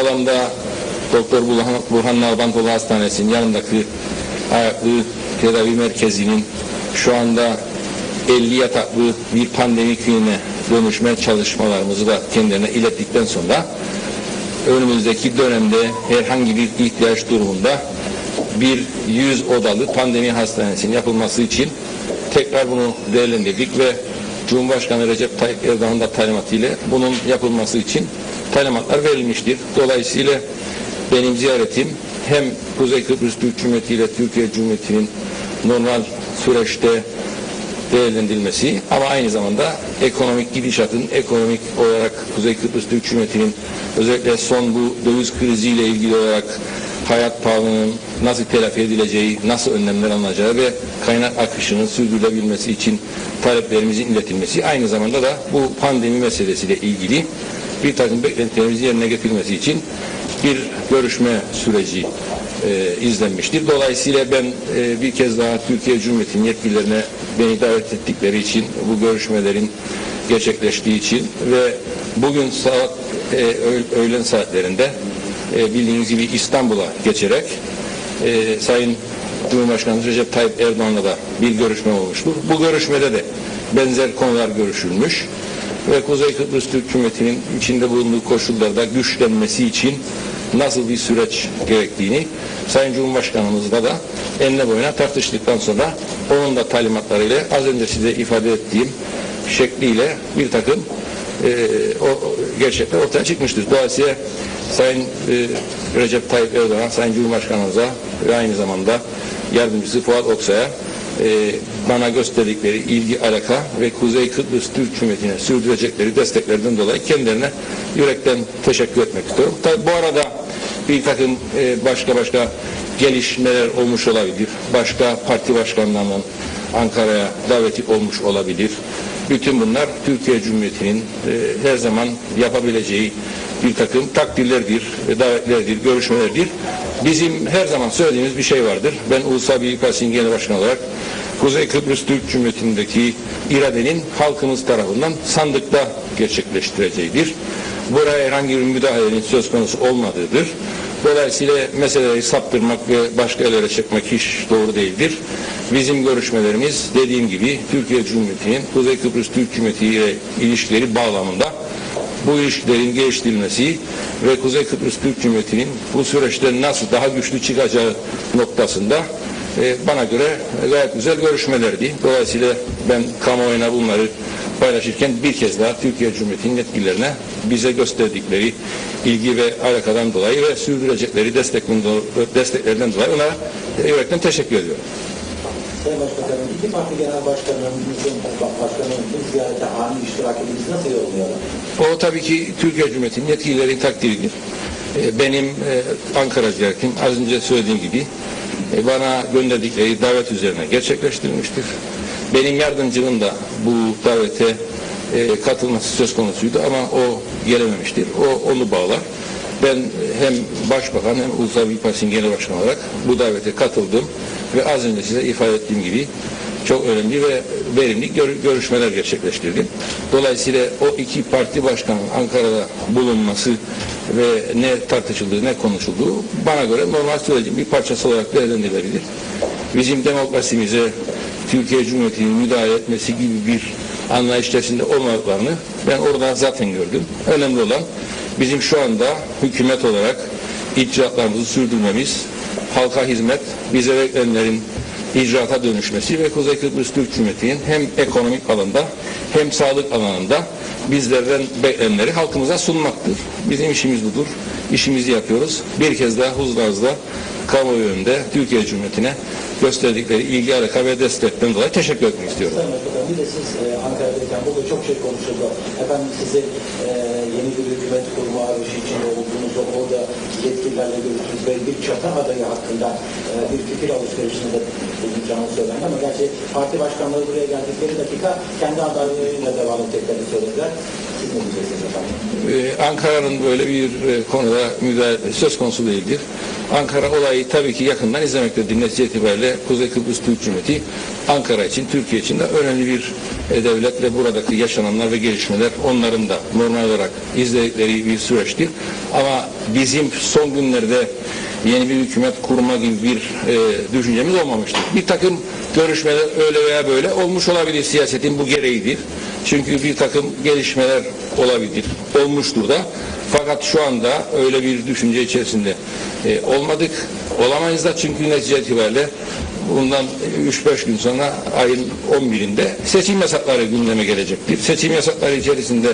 alanda Doktor Burhan, Nalbantoğlu Hastanesi'nin yanındaki ayaklı tedavi merkezinin şu anda 50 yataklı bir pandemi kliniğine dönüşme çalışmalarımızı da kendilerine ilettikten sonra önümüzdeki dönemde herhangi bir ihtiyaç durumunda bir 100 odalı pandemi hastanesinin yapılması için tekrar bunu değerlendirdik ve Cumhurbaşkanı Recep Tayyip Erdoğan'ın da talimatıyla bunun yapılması için talimatlar verilmiştir. Dolayısıyla benim ziyaretim hem Kuzey Kıbrıs Türk Cumhuriyeti ile Türkiye Cumhuriyeti'nin normal süreçte değerlendirilmesi ama aynı zamanda ekonomik gidişatın ekonomik olarak Kuzey Kıbrıs Türk Cumhuriyeti'nin özellikle son bu döviz kriziyle ilgili olarak hayat pahalılığının nasıl telafi edileceği, nasıl önlemler alınacağı ve kaynak akışının sürdürülebilmesi için taleplerimizin iletilmesi aynı zamanda da bu pandemi meselesiyle ilgili bir takım beklentilerimizin yerine getirilmesi için bir görüşme süreci e, izlenmiştir. Dolayısıyla ben e, bir kez daha Türkiye Cumhuriyeti'nin yetkililerine beni davet ettikleri için bu görüşmelerin gerçekleştiği için ve bugün saat e, öğ- öğlen saatlerinde e, bildiğiniz gibi İstanbul'a geçerek e, Sayın Cumhurbaşkanı Recep Tayyip Erdoğan'la da bir görüşme olmuştur. Bu görüşmede de benzer konular görüşülmüş ve Kuzey Kıbrıs Türk Cumhuriyeti'nin içinde bulunduğu koşullarda güçlenmesi için nasıl bir süreç gerektiğini Sayın Cumhurbaşkanımızla da enine boyuna tartıştıktan sonra onun da talimatlarıyla az önce size ifade ettiğim şekliyle bir takım e, o, gerçekler ortaya çıkmıştır. Dolayısıyla Sayın e, Recep Tayyip Erdoğan, Sayın Cumhurbaşkanımıza ve aynı zamanda yardımcısı Fuat Oksay'a e, bana gösterdikleri ilgi, alaka ve Kuzey Kıbrıs Türk Cumhuriyeti'ne sürdürecekleri desteklerden dolayı kendilerine yürekten teşekkür etmek istiyorum. Tabii bu arada bir takım e, başka başka gelişmeler olmuş olabilir. Başka parti başkanlarının Ankara'ya daveti olmuş olabilir. Bütün bunlar Türkiye Cumhuriyeti'nin e, her zaman yapabileceği bir takım takdirlerdir, davetlerdir, görüşmelerdir. Bizim her zaman söylediğimiz bir şey vardır. Ben Ulusal Birlik Partisi'nin genel başkanı olarak Kuzey Kıbrıs Türk Cumhuriyeti'ndeki iradenin halkımız tarafından sandıkta gerçekleştireceğidir. Buraya herhangi bir müdahalenin söz konusu olmadığıdır. Dolayısıyla meseleleri saptırmak ve başka yerlere çekmek hiç doğru değildir. Bizim görüşmelerimiz dediğim gibi Türkiye Cumhuriyeti'nin Kuzey Kıbrıs Türk Cumhuriyeti ile ilişkileri bağlamında bu ilişkilerin geliştirilmesi ve Kuzey Kıbrıs Türk Cumhuriyeti'nin bu süreçte nasıl daha güçlü çıkacağı noktasında e, bana göre gayet güzel görüşmelerdi. Dolayısıyla ben kamuoyuna bunları paylaşırken bir kez daha Türkiye Cumhuriyeti'nin yetkililerine bize gösterdikleri ilgi ve alakadan dolayı ve sürdürecekleri dolayı, desteklerden dolayı ona yürekten teşekkür ediyorum. Sayın Başbakanım, iki parti genel başkanlarımızın, başkanımızın ziyarete ani iştirak ediniz nasıl yorumluyorlar? O tabii ki Türkiye Cumhuriyeti'nin yetkililerin takdiridir. E, Benim e, Ankara ziyaretim az önce söylediğim gibi e, bana gönderdikleri davet üzerine gerçekleştirilmiştir. Benim yardımcımın da bu davete e, katılması söz konusuydu ama o gelememiştir. O onu bağlar. Ben hem Başbakan hem Ulusal Birlik Partisi'nin genel başkanı olarak bu davete katıldım ve az önce size ifade ettiğim gibi çok önemli ve verimli gör- görüşmeler gerçekleştirdim. Dolayısıyla o iki parti başkanının Ankara'da bulunması ve ne tartışıldığı ne konuşulduğu bana göre normal sürecin bir parçası olarak değerlendirilebilir. Bizim demokrasimize Türkiye Cumhuriyeti'nin müdahale etmesi gibi bir anlayış içerisinde olmadıklarını ben orada zaten gördüm. Önemli olan bizim şu anda hükümet olarak icraatlarımızı sürdürmemiz, halka hizmet, bize beklenenlerin icraata dönüşmesi ve Kuzey Kıbrıs Türk Cumhuriyeti'nin hem ekonomik alanda hem sağlık alanında bizlerden beklenenleri halkımıza sunmaktır. Bizim işimiz budur. İşimizi yapıyoruz. Bir kez daha huzurlarınızda kamuoyu önünde Türkiye Cumhuriyeti'ne gösterdikleri ilgi, alaka ve destekten dolayı teşekkür etmek istiyorum. Sayın Başbakanım, bir de siz e, Ankara'dayken burada çok şey konuşuldu. Efendim sizin e, yeni bir hükümet kurma arayışı içinde olduğunuzu, orada yetkililerle görüştünüz ve bir çatı adayı hakkında e, bir fikir alışverişinde bulunacağını söylendi ama gerçi parti başkanları buraya geldikleri dakika kendi adaylarıyla devam edeceklerini söylediler. Siz ne diyeceksiniz efendim? Ee, Ankara'nın böyle bir e, konuda müdahale söz konusu değildir. Ankara olayı tabii ki yakından izlemektedir. Netice itibariyle Kuzey Kıbrıs Türk Cumhuriyeti Ankara için, Türkiye için de önemli bir e, devlet ve buradaki yaşananlar ve gelişmeler onların da normal olarak izledikleri bir süreçtir. Ama bizim son günlerde yeni bir hükümet kurma gibi bir e, düşüncemiz olmamıştır. Bir takım görüşmeler öyle veya böyle olmuş olabilir. Siyasetin bu gereğidir. Çünkü bir takım gelişmeler olabilir. Olmuştur da. Fakat şu anda öyle bir düşünce içerisinde e, olmadık. Olamayız da çünkü netice itibariyle bundan 3-5 gün sonra ayın 11'inde seçim yasakları gündeme gelecektir. Seçim yasakları içerisinde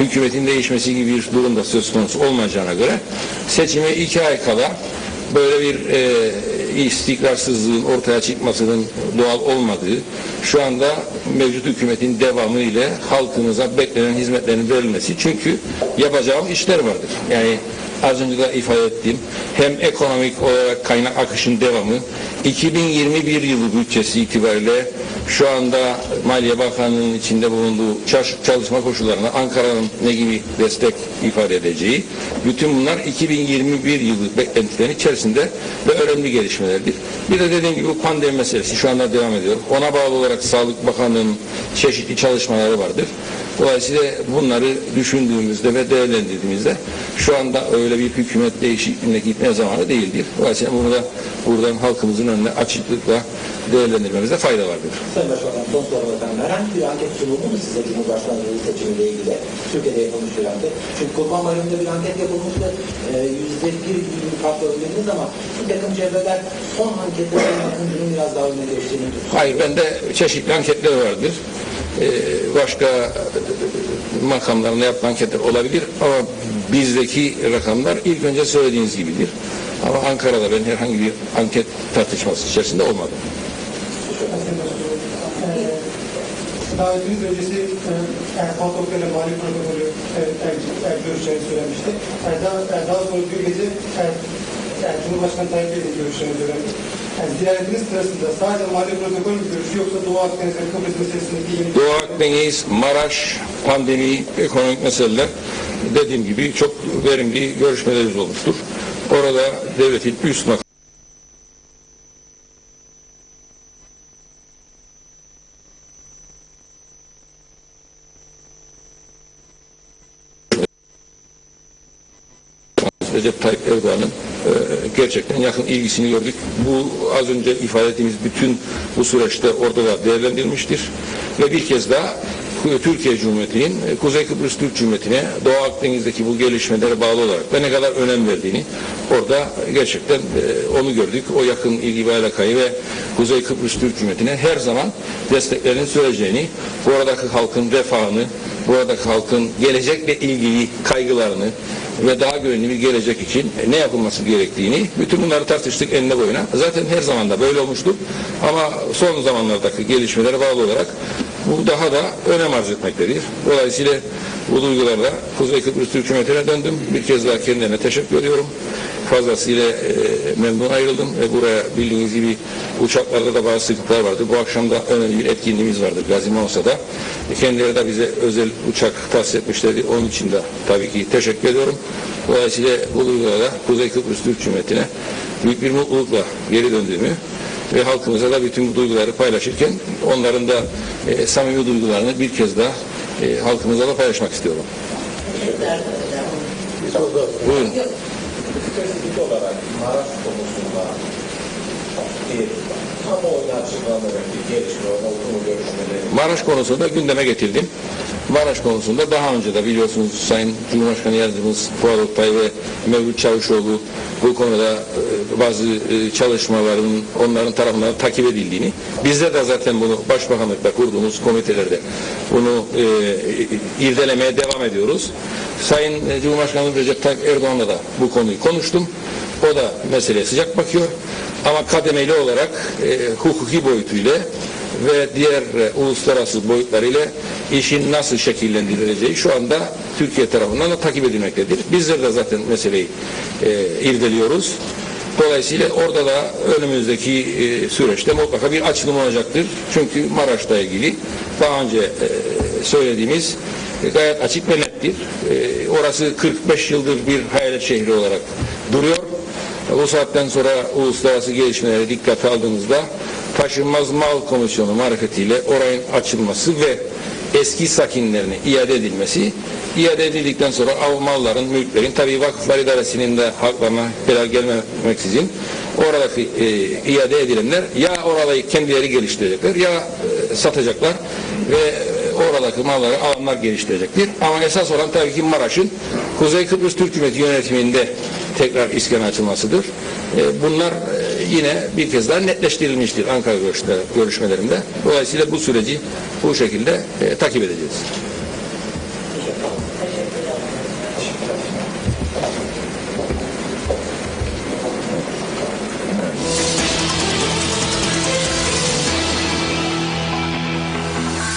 hükümetin değişmesi gibi bir durum da söz konusu olmayacağına göre seçime 2 ay kala böyle bir e, istikrarsızlığın ortaya çıkmasının doğal olmadığı, şu anda mevcut hükümetin devamı ile halkımıza beklenen hizmetlerin verilmesi. Çünkü yapacağım işler vardır. Yani az önce de ifade ettiğim hem ekonomik olarak kaynak akışın devamı, 2021 yılı bütçesi itibariyle şu anda Maliye Bakanlığı'nın içinde bulunduğu çalışma koşullarına Ankara'nın ne gibi destek ifade edeceği, bütün bunlar 2021 yılı beklentilerin içerisinde ve önemli gelişmelerdir. Bir de dediğim gibi pandemi meselesi şu anda devam ediyor. Ona bağlı olarak Sağlık Bakanlığı'nın çeşitli çalışmaları vardır. Dolayısıyla bunları düşündüğümüzde ve değerlendirdiğimizde şu anda öyle bir hükümet değişikliğine gitme zamanı değildir. Dolayısıyla bunu da buradan halkımızın önüne açıklıkla değerlendirmemizde fayda vardır. Sayın Başbakan son sorum efendim. Herhangi bir anket sunuldu mu size Cumhurbaşkanlığı seçimiyle ilgili? Türkiye'de yapılmış bir anket. Çünkü Kurban Bayramı'nda bir anket yapılmıştı. Ee, Yüzde bir gibi bir farkla öndediniz ama bir takım çevreler son anketlerin Akıncı'nın biraz daha önüne geçtiğini Hayır, bende çeşitli anketler vardır. Ee, başka makamlarında yapılan anketler olabilir ama bizdeki rakamlar ilk önce söylediğiniz gibidir. Ama Ankara'da ben herhangi bir anket tartışması içerisinde olmadım. Davetimiz öncesi e, Erkan Tokyo'yla mali protokolü e, görüşeceğini söylemişti. Daha, sonra bir gece er, er, Cumhurbaşkanı Tayyip Bey'le görüşeceğini söylendi. Yani ziyaretiniz Doğu Akdeniz, Maraş, pandemi, ekonomik meseleler dediğim gibi çok verimli görüşmelerimiz olmuştur. Orada devletin üst makam Recep Tayyip Erdoğan'ın e, gerçekten yakın ilgisini gördük. Bu az önce ifade ettiğimiz bütün bu süreçte orada da değerlendirilmiştir. Ve bir kez daha Türkiye Cumhuriyeti'nin e, Kuzey Kıbrıs Türk Cumhuriyeti'ne Doğu Akdeniz'deki bu gelişmelere bağlı olarak ve ne kadar önem verdiğini orada gerçekten e, onu gördük. O yakın ilgi ve alakayı ve Kuzey Kıbrıs Türk Cumhuriyeti'ne her zaman desteklerini süreceğini, buradaki halkın refahını, buradaki halkın gelecekle ilgili kaygılarını ve daha güvenli bir gelecek için ne yapılması gerektiğini bütün bunları tartıştık enine boyuna. Zaten her zaman da böyle olmuştu ama son zamanlardaki gelişmelere bağlı olarak bu daha da önem arz etmektedir. Dolayısıyla bu duygularla Kuzey Kıbrıs Türk Cumhuriyeti'ne döndüm. Bir kez daha kendilerine teşekkür ediyorum. Fazlasıyla e, memnun ayrıldım ve buraya bildiğiniz gibi uçaklarda da bazı sıkıntılar vardı. Bu akşam da önemli bir etkinliğimiz vardı Gazi Monsa'da. E, kendileri de bize özel uçak tahsis etmişlerdi. Onun için de tabii ki teşekkür ediyorum. Dolayısıyla bu duygularla Kuzey Kıbrıs Türk Cumhuriyeti'ne büyük bir mutlulukla geri döndüğümü ve halkımıza da bütün bu duyguları paylaşırken onların da e, samimi duygularını bir kez daha e, halkımıza da paylaşmak istiyorum. Buyurun. Spesifik olarak Maraş konusunda bir kamuoyuna açıklanacak bir gelişme mu görüşmeleri? Maraş konusunda gündeme getirdim. Maraş konusunda daha önce de biliyorsunuz Sayın Cumhurbaşkanı Yardımcımız Fuat Oktay ve Mevlüt Çavuşoğlu bu konuda e, bazı e, çalışmaların onların tarafından takip edildiğini, bizler de zaten bunu Başbakanlıkta kurduğumuz komitelerde bunu e, irdelemeye devam ediyoruz. Sayın e, Cumhurbaşkanı Recep Tayyip Erdoğan'la da bu konuyu konuştum. O da meseleye sıcak bakıyor. Ama kademeli olarak e, hukuki boyutuyla ve diğer e, uluslararası boyutlarıyla işin nasıl şekillendirileceği şu anda Türkiye tarafından da takip edilmektedir. Bizler de zaten meseleyi e, irdeliyoruz. Dolayısıyla orada da önümüzdeki e, süreçte mutlaka bir açılım olacaktır. Çünkü Maraş'ta ilgili daha önce e, söylediğimiz e, gayet açık ve net demektir. E, orası 45 yıldır bir hayalet şehri olarak duruyor. Bu saatten sonra uluslararası gelişmeleri dikkate aldığımızda taşınmaz mal komisyonu marifetiyle orayın açılması ve eski sakinlerine iade edilmesi, iade edildikten sonra av malların, mülklerin, tabii vakıflar idaresinin de haklarına helal gelmemeksizin oradaki e, iade edilenler ya orayı kendileri geliştirecekler ya e, satacaklar ve oradaki malları alanlar geliştirecektir. Ama esas olan tabii ki Maraş'ın Kuzey Kıbrıs Türk Cumhuriyeti yönetiminde tekrar iskene açılmasıdır. E, Bunlar e, yine bir kez daha netleştirilmiştir Ankara görüşte- görüşmelerinde. Dolayısıyla bu süreci bu şekilde e, takip edeceğiz.